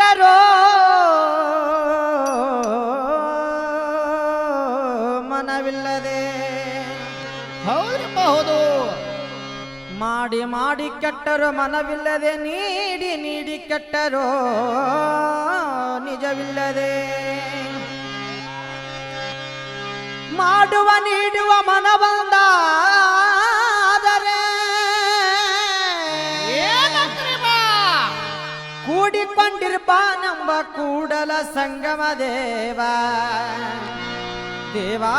ಕಟ್ಟರೋ? ಮನವಿಲ್ಲದೆ. ಹೌದ್ರಪ್ಪ ಹೌದು ಮಾಡಿ ಮಾಡಿ ಕೆಟ್ಟರು ಮನವಿಲ್ಲದೆ ನೀಡಿ ನೀಡಿ ಕೆಟ್ಟರೋ ನಿಜವಿಲ್ಲದೆ. ಮಾಡುವ ನೀಡುವ ಮನ ಕೂಡಿಕೊಂಡಿರ್ಬ ನಂಬ ಕೂಡಲ ಸಂಗಮ ದೇವ ದೇವಾ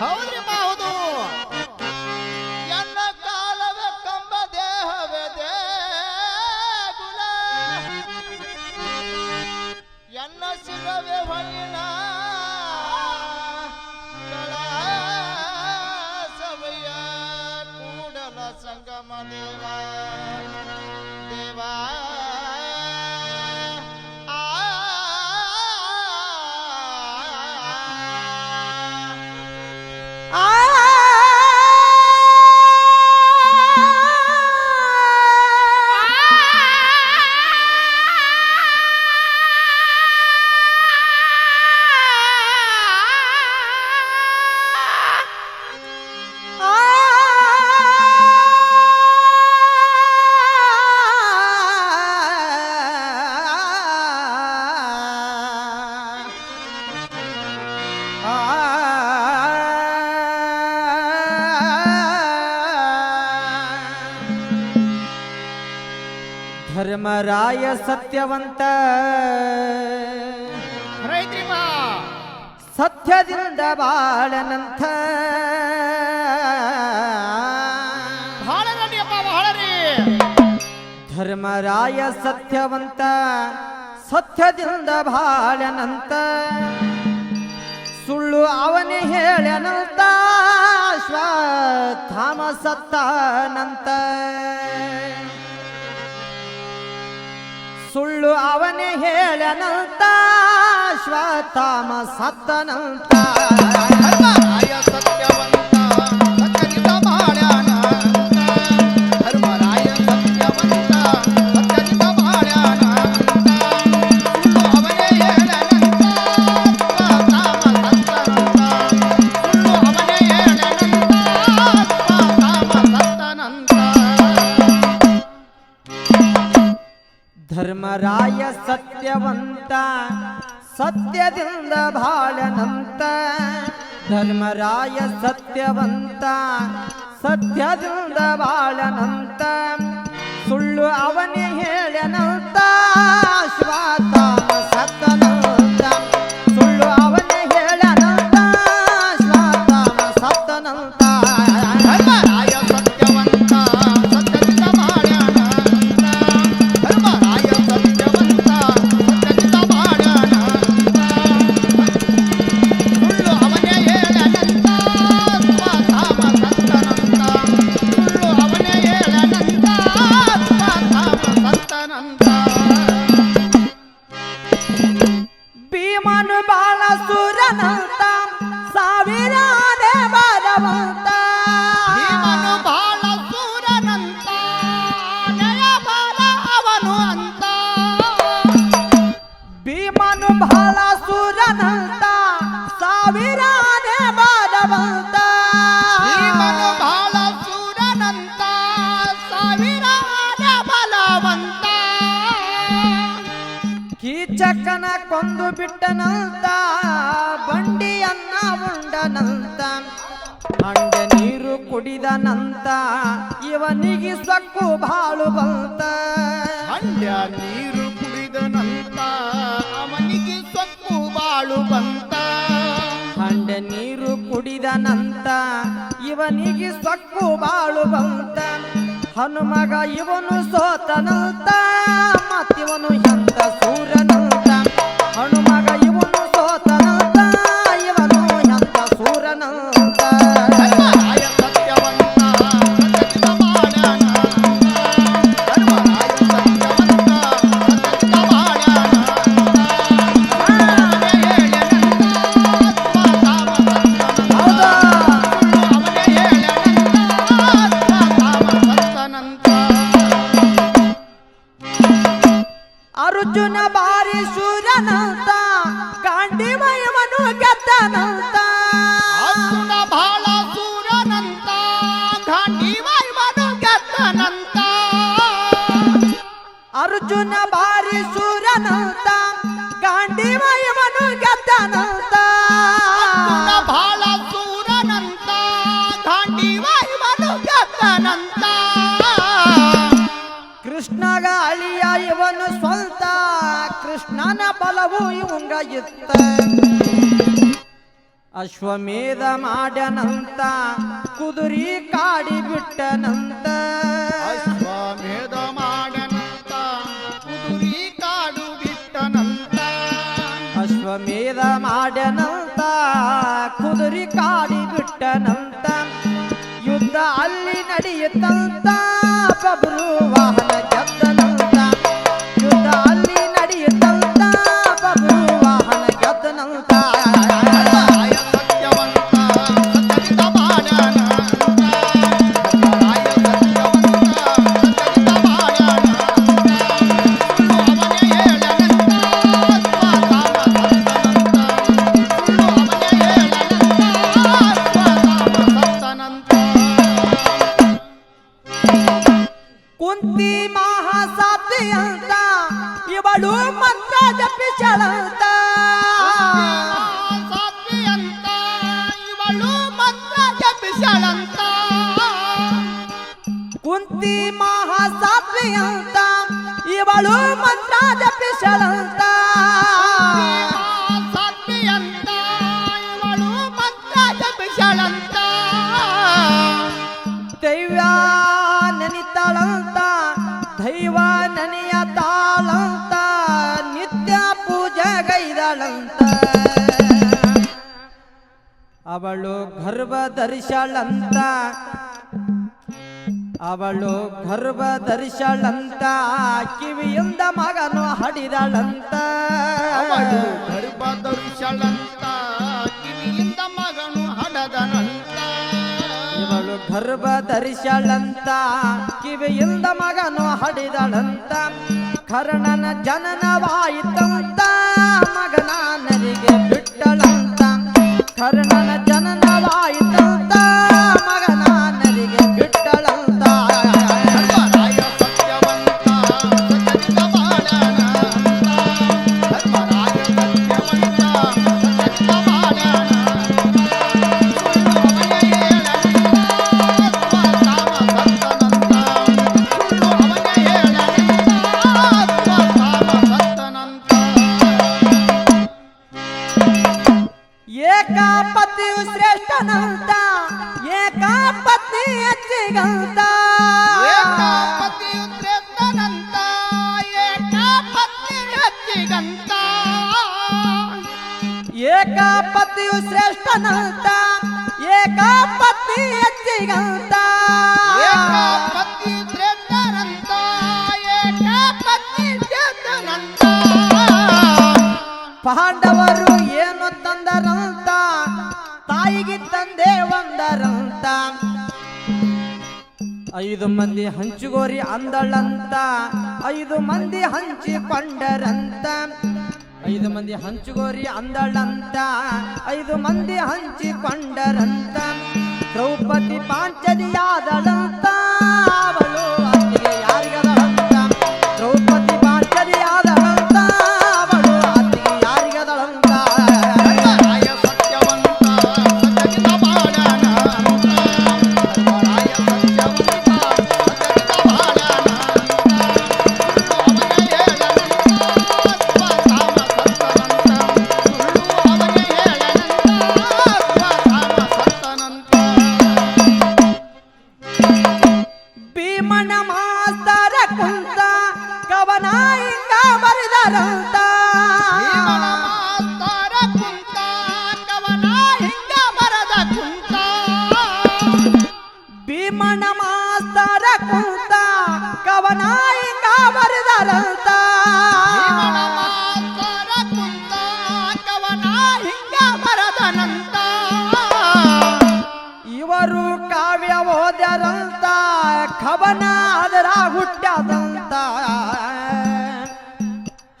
ಹೌದ್ರಿ ಧರ್ಮರಾಯ ಸತ್ಯವಂತ. ಸತ್ಯದಿಂದ ಬಾಳನಂಥ ಧರ್ಮರಾಯ ಸತ್ಯವಂತ ಸತ್ಯದಿಂದ ಬಾಳನಂತ ಸುಳ್ಳು ಅವನೇ ಹೇಳನಂತ ಶ್ವಧಾಮ ಸತ್ತನಂತ ಸುಳ್ಳು ಅವನೇ ಹೇಳನಂತ ಶ್ವತಾಮ ಸತ್ತನಂತ. ಸತ್ಯವಂತ ಸತ್ಯದಿಂದ ಬಾಳನಂತ ಧರ್ಮರಾಯ ಸತ್ಯವಂತ ಸತ್ಯದಿಂದ ಬಾಳನಂತ ಸುಳ್ಳು ಅವನೇ ಹೇಳನಂತ ಶ್ವಾತಾಮ ಸಾವಿರಾನೇ ಬಾರವಂತ ಭೀಮನು ಬಾಳ ಸೂರನಂತ ಸಾವಿರಾದ ಬಲವಂತ ಕೀಚಕನ ಕೊಂದು ಬಿಟ್ಟನಂತ ಬಂಡಿಯನ್ನ ಉಂಡನಂತ. ಹಂಡ ನೀರು ಕುಡಿದನಂತ ಇವನಿಗೆ ಸಕ್ಕು ಬಾಳು ಬಂತ. ಹಂಡ್ಯ ನೀರು ಕುಡಿದನಂತ ಅವನಿಗೆ ಸೊಕ್ಕು ಬಾಳು ಬಂತ. ಹಂಡ ನೀರು ಕುಡಿದನಂತ ಇವನಿಗೆ ಸೊಕ್ಕು ಬಾಳು ಬಂತ. ಹನುಮಗ ಇವನು ಸೋತನಂತ ಮತ್ತಿವನು ಎಂತ ಸೂರನಂತ. ಹನುಮಗ ಅರ್ಜುನ ಬಾರಿ ಸೂರನಂತ ಗಾಂಡಿಮಯವನು ಗೆದ್ದನಂತ. ಅರ್ಜುನ ಬಾಳ ಸೂರನಂತ ಗಾಂಡಿವ ಇವನು ಗೆದ್ದನಂತ. ಕೃಷ್ಣಗ ಅಳಿಯ ಇವನು ಸ್ವಂತ ಕೃಷ್ಣನ ಬಲವು ಇವಂಗ ಇತ್ತ. ಅಶ್ವಮೇಧ ಮಾಡ್ಯನಂತ ಕುದುರಿ ಕಾಡಿ ಬಿಟ್ಟನಂತ. ನಡೆಯುತ್ತಂತ ಜಪಿಸಳಂತ ಕುಂತಿ ಮಹಾಸಾತ್ವಿ ಅಂತ ಇವಳು ಮಂತ್ರ ಜಪಿಸಳಂತ ಅವಳು ಗರ್ಭ ಧರಿಸಳಂತ ಅವಳು ಗರ್ಭ ಧರಿಸಳಂತ ಕಿವಿಯಿಂದ ಮಗನು ಹಡಿದಳಂತ. ಅವಳು ಗರ್ಭ ಧರಿಸಳಂತ ಕಿವಿಯಿಂದ ಮಗನು ಹಡದನಂತ. ಇವಳು ಗರ್ಭ ಧರಿಸಳಂತ ಕಿವಿಯಿಂದ ಮಗನು ಹಡಿದಳಂತ. ಕರ್ಣನ ಜನನವಾಯಿತಂತ. ಪತ್ನಿ ಹೆಚ್ಚಿಗಂತ ಏಕಾಪತಿಯು ಶ್ರೇಷ್ಠನಂತ ಏಕಾಪತ್ನಿ ಹೆಚ್ಚಿಗಂತ ಏಕಪತಿಯು ಶ್ರೇಷ್ಠನಂತ ಏಕಪತ್ನಿ ಹೆಚ್ಚಿಗಂತ ಏಕಾಪತಿ ಶ್ರೇಷ್ಠನಂತ ಏಕಾಪತ್ನಿ ಶ್ರೇಷ್ಠನಂತ ಪಾಂಡವರು ತಂದೆ ಒಂದರಂತ. ಐದು ಮಂದಿ ಹಂಚುಗೋರಿ ಅಂದಳಂತ. ಐದು ಮಂದಿ ಹಂಚಿಕೊಂಡರಂತ. ಐದು ಮಂದಿ ಹಂಚುಗೋರಿ ಅಂದಳಂತ. ಐದು ಮಂದಿ ಹಂಚಿಕೊಂಡರಂತ. ದ್ರೌಪದಿ ಪಾಂಚಲಿಯಾದಳಂತ ಓದ್ಯರಂತ ಖಬನ ಅದರ ಹುಟ್ಟ್ಯಾದಂತ.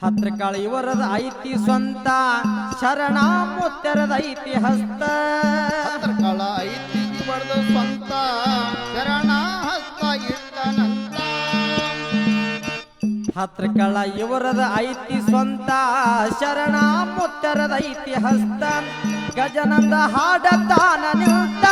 ಹತ್ರ ಕಾಳ ಇವರದ ಐತಿ ಸ್ವಂತ ಶರಣ ಮುತ್ತರದ ಐತಿ ಹಸ್ತ ಕಾಳ ಐತಿ ಇವರದ ಸ್ವಂತ ಶರಣ ಹಸ್ತ ಇಟ್ಟನಂತ ಹತ್ರ ಕಾಳ ಇವರದ ಐತಿ ಸ್ವಂತ ಶರಣ ಮುತ್ತರದ ಐತಿ ಹಸ್ತ ಗಜನಂದ ಹಾಡತಾನ ನಿಂತ